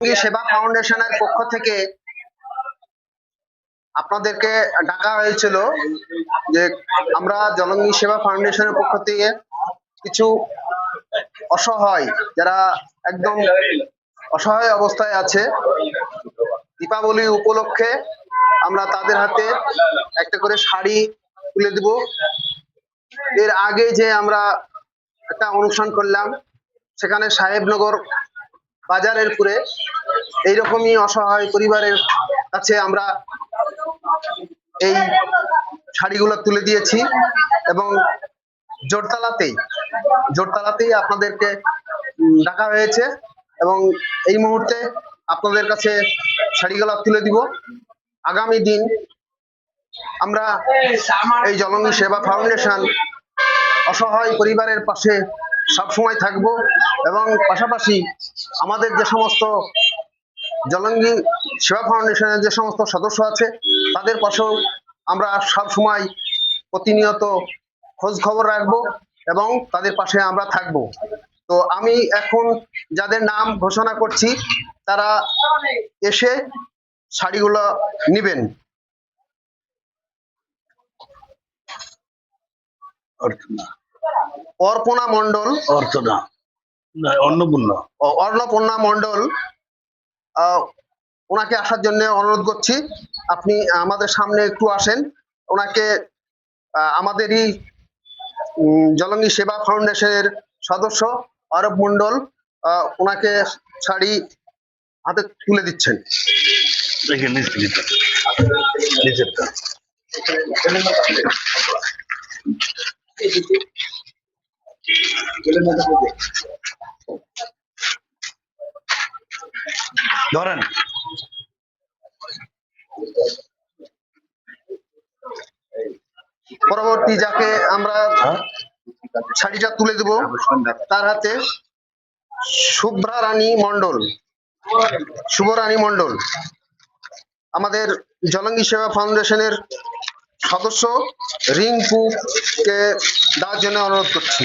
সেবা ফাউন্ডেশনের পক্ষ থেকে আপনাদেরকে ডাকা হয়েছিল যে আমরা জলঙ্গি সেবা ফাউন্ডেশনের পক্ষ থেকে কিছু অসহায়, যারা একদম অসহায় অবস্থায় আছে, দীপাবলি উপলক্ষে আমরা তাদের হাতে একটা করে শাড়ি তুলে দিব। এর আগে যে আমরা একটা অনুষ্ঠান করলাম, সেখানে সাহেবনগর বাজারের পুরে এইরকমই অসহায় পরিবারের কাছে আমরা এই শাড়িগুলো তুলে দিয়েছি এবং জোরতালাতেই জোরতালাতেই আপনাদেরকে ডাকা হয়েছে এবং এই মুহূর্তে আপনাদের কাছে শাড়িগুলো তুলে দিব। আগামী দিন আমরা এই জলঙ্গি সেবা ফাউন্ডেশন অসহায় পরিবারের পাশে সবসময় থাকব এবং পাশাপাশি আমাদের যে সমস্ত জলঙ্গি সেবা ফাউন্ডেশনের যে সমস্ত সদস্য আছে, তাদের পাশেও আমরা সব সময় প্রতিনিয়ত খোঁজ খবর রাখব এবং তাদের পাশে আমরা থাকব। তো আমি এখন যাদের নাম ঘোষণা করছি, তারা এসে শাড়িগুলো নেবেন। অর্চনা অর্পণা মন্ডল অর্চনা। অন্নপূর্ণা। অর্ণপূর্ণা মণ্ডল। আহ, ওনাকে আসার জন্য অনুরোধ করছি আপনি আমাদের সামনে একটু আসেন। ওনাকে আমাদেরই জলঙ্গি সেবা ফাউন্ডেশনের সদস্য অরব মণ্ডল আহ, ওনাকে শাড়ি হাতে তুলে দিচ্ছেন। দেখে নিচে নিচে। নিচেরটা। ধরেন। পরবর্তী যাকে আমরা হ্যাঁ? শাড়িটা তুলে দেব তার হাতে শুভ্রা রানী মন্ডল শুভ রানী মণ্ডল। আমাদের জলঙ্গি সেবা ফাউন্ডেশনের সদস্য রিঙ্কু কে দেওয়ার জন্য অনুরোধ করছি।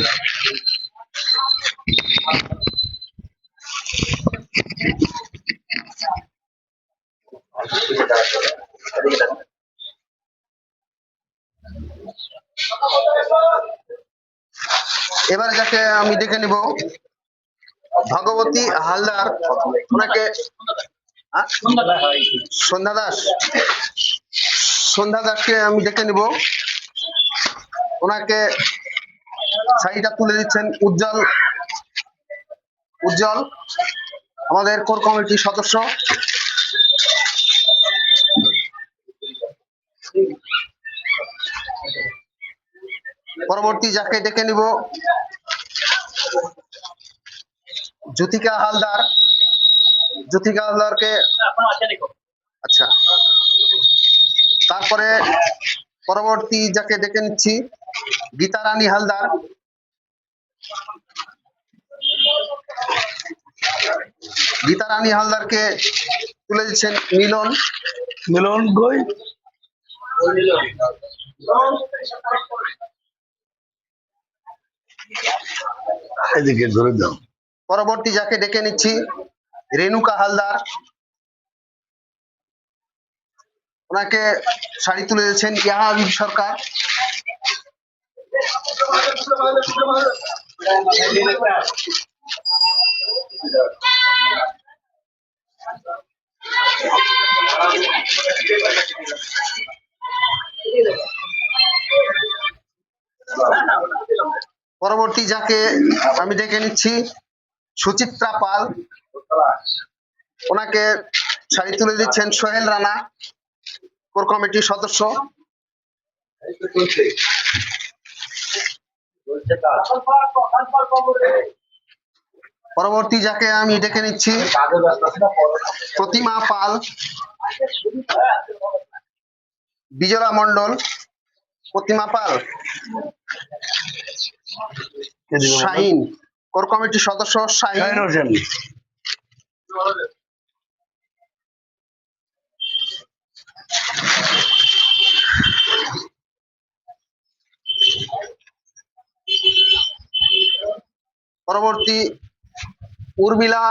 এবার যাকে আমি দেখে নিব, ভগবতী হালদার, ওনাকে সন্ধ্যা দাস। সন্ধ্যা দাসকে আমি দেখে নিব। ওনাকে শাড়িটা তুলে দিচ্ছেন উজ্জ্বল। উজ্জ্বল, আমাদের কোর কমিটির সদস্য। পরবর্তী যাকে ডেকে নিব, জ্যোতিকা হালদার। জ্যোতিকা হালদারকে আচ্ছা। তারপরে পরবর্তী যাকে ডেকে নিচ্ছি গীতা রানী হালদার। গীতা রানী হালদারকে তুলে দিচ্ছেন মিলন। মিলন কই এদিকে ধরে দাও। পরবর্তী যাকে ডেকে নিচ্ছি রেণুকা হালদার। ওনাকে শাড়ি তুলে দিচ্ছেন ইয়াহাবিব সরকার। পরবর্তী যাকে আমি ডেকে নিচ্ছি, সুচিত্রা পাল। ওনাকে শাড়ি তুলে দিচ্ছেন সোহেল রানা। কোর কমিটির সদস্য। পরবর্তী যাকে আমি ডেকে নিচ্ছি, প্রতিমা পাল। বিজয়া মন্ডল প্রতিমা পাল। শাহিন, কোর কমিটির সদস্য শাহিন। হোসেন পরবর্তী উর্মিলা।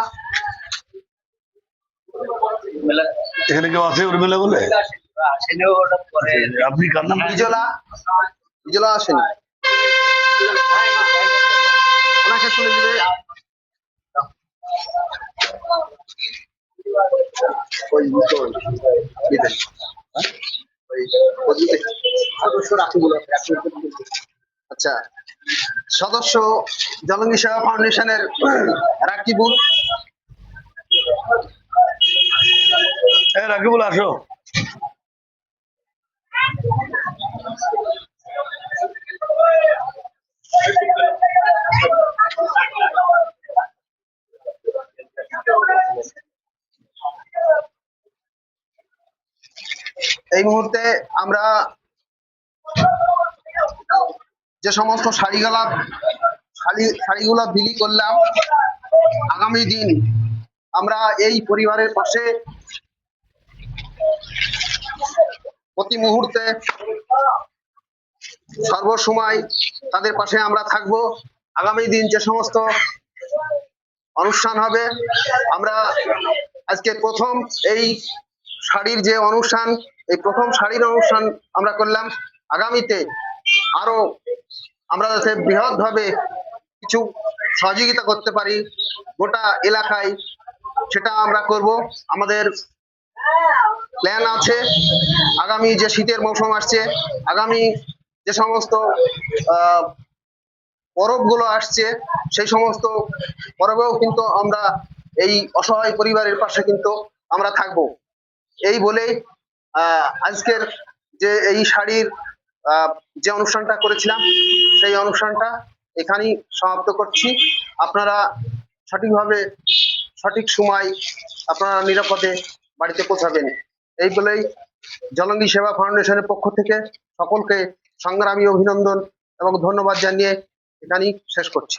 এখানে কেউ আছে উর্মিলা বলে? আপনি কার নাম? বিজলা। বিজলা আসেন। ওনাকে তুলে দিবে আচ্ছা। সদস্য জলঙ্গি সেবা ফাউন্ডেশনের রাকিবুল। রাকিবুল আসো। এই মুহূর্তে আমরা যে সমস্ত শাড়িগুলা, শাড়ি, শাড়িগুলা বিলি করলাম, আগামী দিন আমরা এই পরিবারের পাশে প্রতি মুহূর্তে সর্বসময় তাদের পাশে আমরা থাকব। আগামী দিন যে সমস্ত অনুষ্ঠান হবে, আমরা আজকে প্রথম এই শাড়ির যে অনুষ্ঠান, এই প্রথম শাড়ির অনুষ্ঠান আমরা করলাম। আগামীতে আরও আমরা যাতে বৃহৎ ভাবে কিছু সহযোগিতা করতে পারি গোটা এলাকায়, সেটা আমরা করব। আমাদের প্ল্যান আছে, আগামী যে শীতের মৌসুম আসছে, আগামী যে সমস্ত পরবগুলো আসছে, সেই সমস্ত পরবেও কিন্তু আমরা এই অসহায় পরিবারের পাশে কিন্তু আমরা থাকব। এই বলে আজকের যে এই শাড়ির যে অনুষ্ঠানটা করেছিলাম সেই অনুষ্ঠানটা এখানেই সমাপ্ত করছি। আপনারা সঠিকভাবে, সঠিক সময় আপনারা নিরাপদে বাড়িতে পৌঁছাবেন। এই বলেই জলঙ্গি সেবা ফাউন্ডেশনের পক্ষ থেকে সকলকে সংগ্রামী অভিনন্দন এবং ধন্যবাদ জানিয়ে এখানেই শেষ করছি।